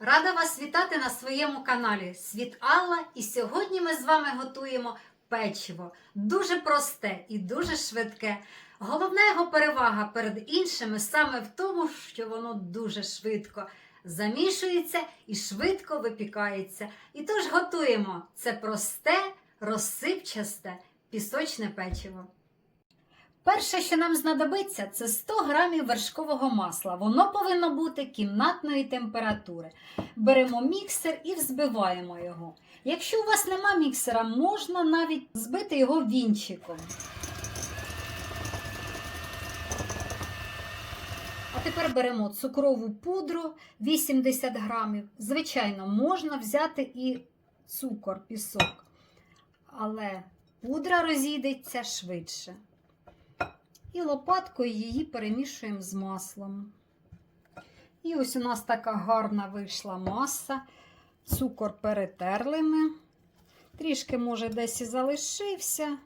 Рада вас вітати на своєму каналі Світ Алла. І сьогодні ми з вами готуємо печиво. Дуже просте і дуже швидке. Головна його перевага перед іншими саме в тому, що воно дуже швидко замішується і швидко випікається. І тож готуємо це просте, розсипчасте пісочне печиво. Перше, що нам знадобиться, це 100 грамів вершкового масла. Воно повинно бути кімнатної температури. Беремо міксер і взбиваємо його. Якщо у вас нема міксера, можна навіть збити його вінчиком. А тепер беремо цукрову пудру 80 грамів. Звичайно, можна взяти і цукор, пісок, але пудра розійдеться швидше. І лопаткою її перемішуємо з маслом. І ось у нас така гарна вийшла маса. Цукор перетерли ми. Трішки, може, десь і залишився.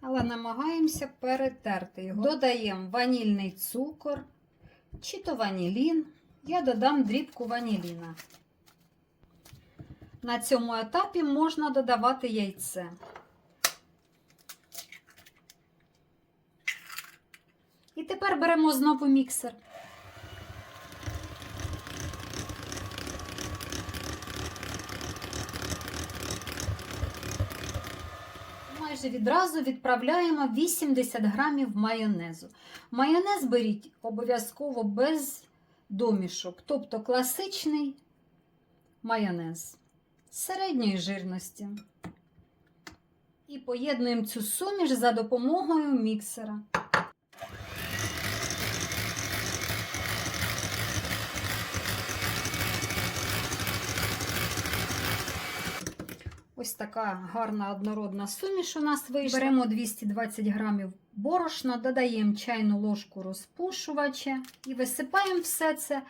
Але намагаємося перетерти його. Додаємо ванільний цукор, чи то ванілін. Я додам дрібку ваніліна. На цьому етапі можна додавати яйце. І тепер беремо знову міксер. Майже відразу відправляємо 80 грамів майонезу. Майонез беріть обов'язково без домішок, тобто класичний майонез середньої жирності. І поєднуємо цю суміш за допомогою міксера. Ось така гарна однородна суміш у нас вийшла. Беремо 220 грамів борошна, додаємо чайну ложку розпушувача і висипаємо все це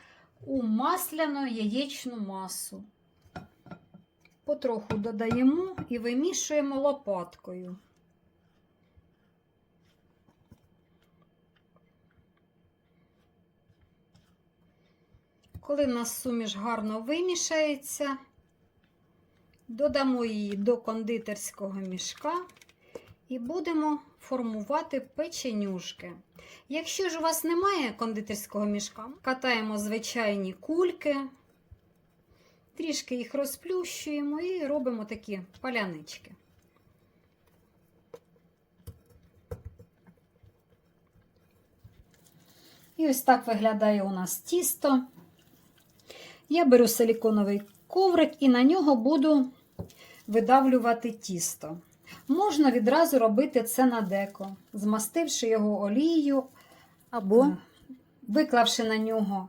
у масляну яєчну масу. Потроху додаємо і вимішуємо лопаткою. Коли в нас суміш гарно вимішається, додамо її до кондитерського мішка і будемо формувати печенюшки. Якщо ж у вас немає кондитерського мішка, катаємо звичайні кульки, трішки їх розплющуємо і робимо такі палянички. І ось так виглядає у нас тісто. Я беру силіконовий коврик і на нього буду видавлювати тісто. Можна відразу робити це на деко, змастивши його олією або виклавши на нього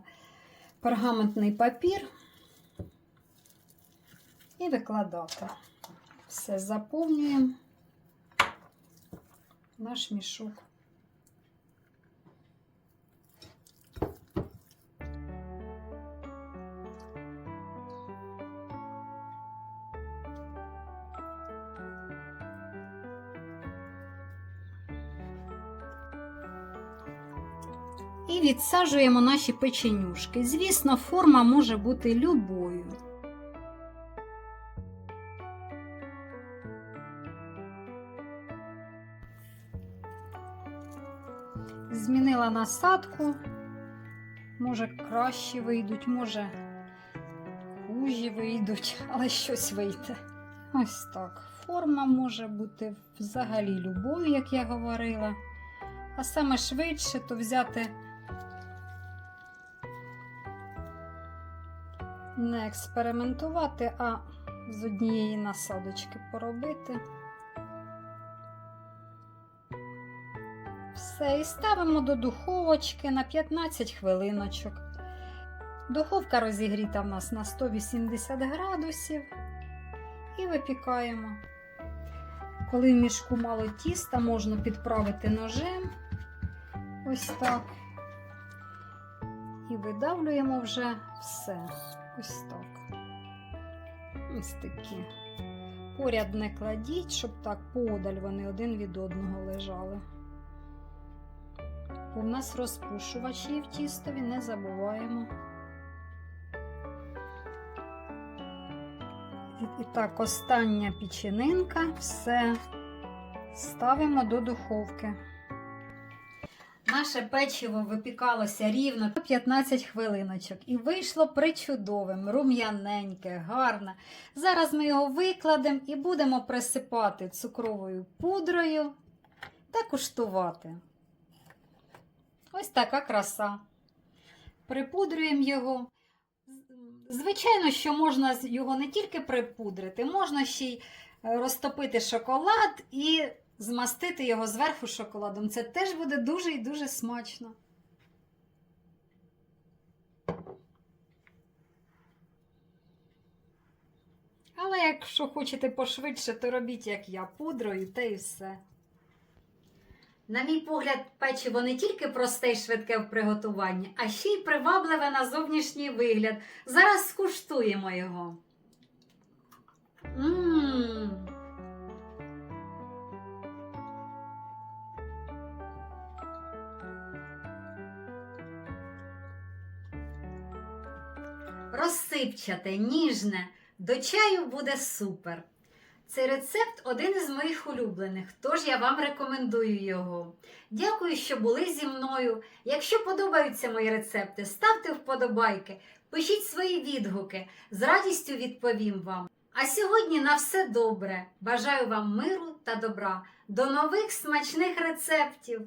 пергаментний папір і викладати. Все заповнюємо наш мішок. І відсаджуємо наші печенюшки. Звісно, форма може бути любою. Змінила насадку. Може, краще вийдуть, може, хужі вийдуть, але щось вийде. Ось так. Форма може бути взагалі любою, як я говорила. А саме швидше то взяти не експериментувати, а з однієї насадочки поробити. Все, і ставимо до духовочки на 15 хвилиночок. Духовка розігріта в нас на 180 градусів і випікаємо. Коли в мішку мало тіста, можна підправити ножем. Ось так. І видавлюємо вже все. Ось так. Ось такі. Поряд не кладіть, щоб так подаль вони один від одного лежали. У нас розпушувачі в тістові не забуваємо. І так, остання печінинка, все ставимо до духовки. Наше печиво випікалося рівно 15 хвилиночок і вийшло причудовим, рум'яненьке, гарне. Зараз ми його викладемо і будемо присипати цукровою пудрою та куштувати. Ось така краса. Припудрюємо його. Звичайно, що можна його не тільки припудрити, можна ще й е, розтопити шоколад і змастити його зверху шоколадом. Це теж буде дуже і дуже смачно. Але якщо хочете пошвидше, то робіть, як я, пудрою, та і все. На мій погляд, печиво не тільки просте й швидке в приготуванні, а ще й привабливе на зовнішній вигляд. Зараз скуштуємо його. Мм. Розсипчате, ніжне, до чаю буде супер. Цей рецепт один із моїх улюблених, тож я вам рекомендую його. Дякую, що були зі мною. Якщо подобаються мої рецепти, ставте вподобайки, пишіть свої відгуки, з радістю відповім вам. А сьогодні на все добре. Бажаю вам миру та добра. До нових смачних рецептів!